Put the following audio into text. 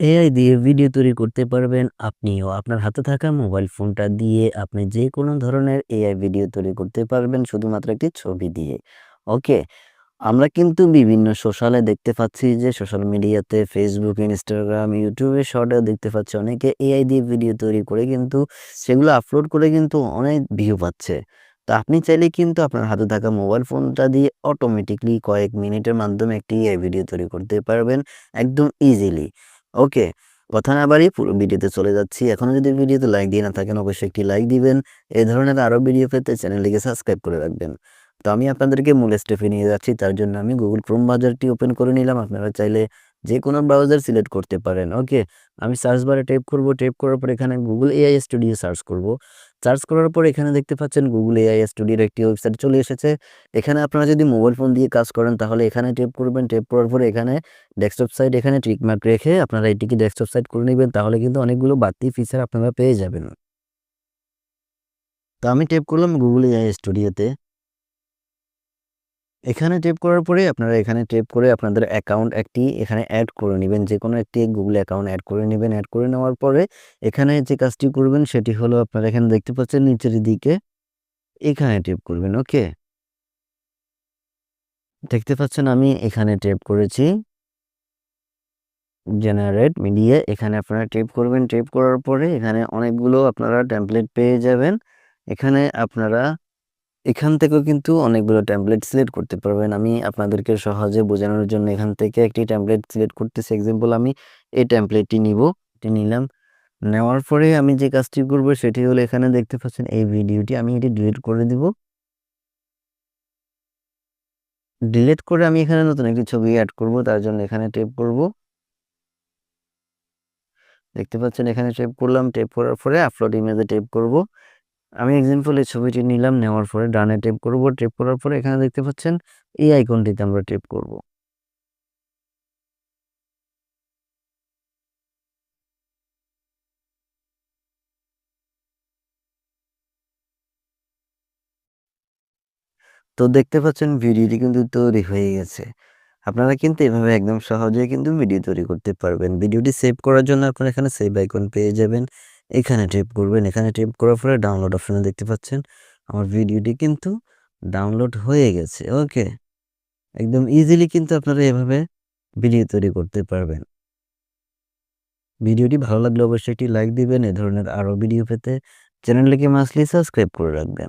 AI দিয়ে video তৈরি করতে পারবেন আপনিও। আপনার হাতে থাকা মোবাইল ফোনটা দিয়ে আপনি যে কোনো ধরনের এআই ভিডিও তৈরি করতে পারবেন শুধুমাত্র একটি ছবি দিয়ে। ওকে? আমরা কিন্তু বিভিন্ন সোশ্যালে দেখতে পাচ্ছি যে সোশ্যাল মিডিয়াতে ফেসবুক, ইনস্টাগ্রাম এ শর্টেও দেখতে পাচ্ছি অনেকে এআই দিয়ে ভিডিও তৈরি করে কিন্তু সেগুলো আপলোড করে কিন্তু অনেক ভিউ পাচ্ছে। তো আপনি চাইলে কিন্তু আপনার হাতে থাকা মোবাইল ফোনটা দিয়ে অটোমেটিকলি কয়েক মিনিটের মাধ্যমে একটি এআই ভিডিও তৈরি করতে পারবেন একদম ইজিলি। ওকে? কথা না বাড়িয়ে পুরো ভিডিওতে চলে যাচ্ছি। এখনও যদি ভিডিওতে লাইক দিয়ে না থাকেন, অবশ্যই একটি লাইক দিবেন। এ ধরনের আরও ভিডিও পেতে চ্যানেলটিকে সাবস্ক্রাইব করে রাখবেন। তো আমি আপনাদেরকে মূল স্টেপে নিয়ে যাচ্ছি, তার জন্য আমি গুগল ক্রোম বাজারটি ওপেন করে নিলাম। আপনারা চাইলে যেকোনো ব্রাউজার সিলেক্ট করতে পারেন। ওকে? আমি সার্চ বারে টাইপ করব, টাইপ করার পর এখানে গুগল এআই স্টুডিও সার্চ করব। সার্চ করার পর এখানে দেখতে পাচ্ছেন গুগল Studio এর একটি ওয়েবসাইট চলে এসেছে। এখানে আপনারা যদি মোবাইল ফোন দিয়ে কাজ করেন তাহলে এখানে টাইপ করবেন। টাইপ করার পরে এখানে ডেস্কটপ সাইট এখানে মার্ক রেখে আপনারা এটিকে ডেস্কটপ সাইট করে নেবেন তাহলে কিন্তু অনেকগুলো বাড়তি ফিচার আপনারা পেয়ে যাবেন। তো আমি টাইপ করলাম গুগল AI Studio তে। এখানে টাইপ করার পরে আপনারা এখানে টাইপ করে আপনাদের অ্যাকাউন্ট একটি এখানে অ্যাড করে নেবেন যে কোনো একটি গুগল অ্যাকাউন্ট অ্যাড করে নেবেন অ্যাড করে নেওয়ার পরে এখানে যে কাজটি করবেন সেটি হলো আপনারা এখানে দেখতে পাচ্ছেন নিচের দিকে এখানে টাইপ করবেন। ওকে? দেখতে পাচ্ছেন আমি এখানে টাইপ করেছি। জেনারেট মিডিয়া, এখানে আপনারা টাইপ করবেন। টাইপ করার পরে এখানে অনেকগুলো আপনারা টেমপ্লেট পেয়ে যাবেন। এখানে আপনারা এখান থেকেও কিন্তু অনেকগুলো টেমপ্লেট সিলেক্ট করতে পারবেন। আমি আপনাদেরকে সহজে বোঝানোর জন্য এখান থেকে একটি টেমপ্লেট সিলেক্ট করতেছি। এক্সাম্পল আমি এই টেমপ্লেটটি নিব। এটি নিলাম। নেওয়ার পরে আমি যে কাজটি করব সেটি হলো এখানে দেখতে পাচ্ছেন এই ভিডিওটি আমি এটি ডিলিট করে দিব। ডিলিট করে আমি এখানে নতুন একটি ছবি অ্যাড করব। তার জন্য এখানে টেপ করব। দেখতে পাচ্ছেন এখানে টেপ করলাম। টেপ করার পরে আপলোড ইমেজে টেপ করব। আমি এক্সাম্পল এই ছবিটি নিলাম। নেওয়ার পরে ডানে টাইপ করব। টাইপ করার পরে এখানে দেখতে পাচ্ছেন এই আইকনটিতে আমরা টাইপ করব। তো দেখতে পাচ্ছেন ভিডিওটি কিন্তু তৈরি হয়ে গেছে। আপনারা কিন্তু এভাবে একদম সহজে কিন্তু ভিডিও তৈরি করতে পারবেন। ভিডিওটি সেভ করার জন্য আপনারা এখানে সেভ আইকন পেয়ে যাবেন। এখানে টেপ করবেন। এখানে টেপ করার পরে ডাউনলোড অপশানে দেখতে পাচ্ছেন আমার ভিডিওটি কিন্তু ডাউনলোড হয়ে গেছে। ওকে? একদম ইজিলি কিন্তু আপনারা এভাবে ভিডিও তৈরি করতে পারবেন। ভিডিওটি ভালো লাগলে অবশ্যই একটি লাইক দিবেন। এ ধরনের আরও ভিডিও পেতে চ্যানেলটিকে মাসলি সাবস্ক্রাইব করে রাখবেন।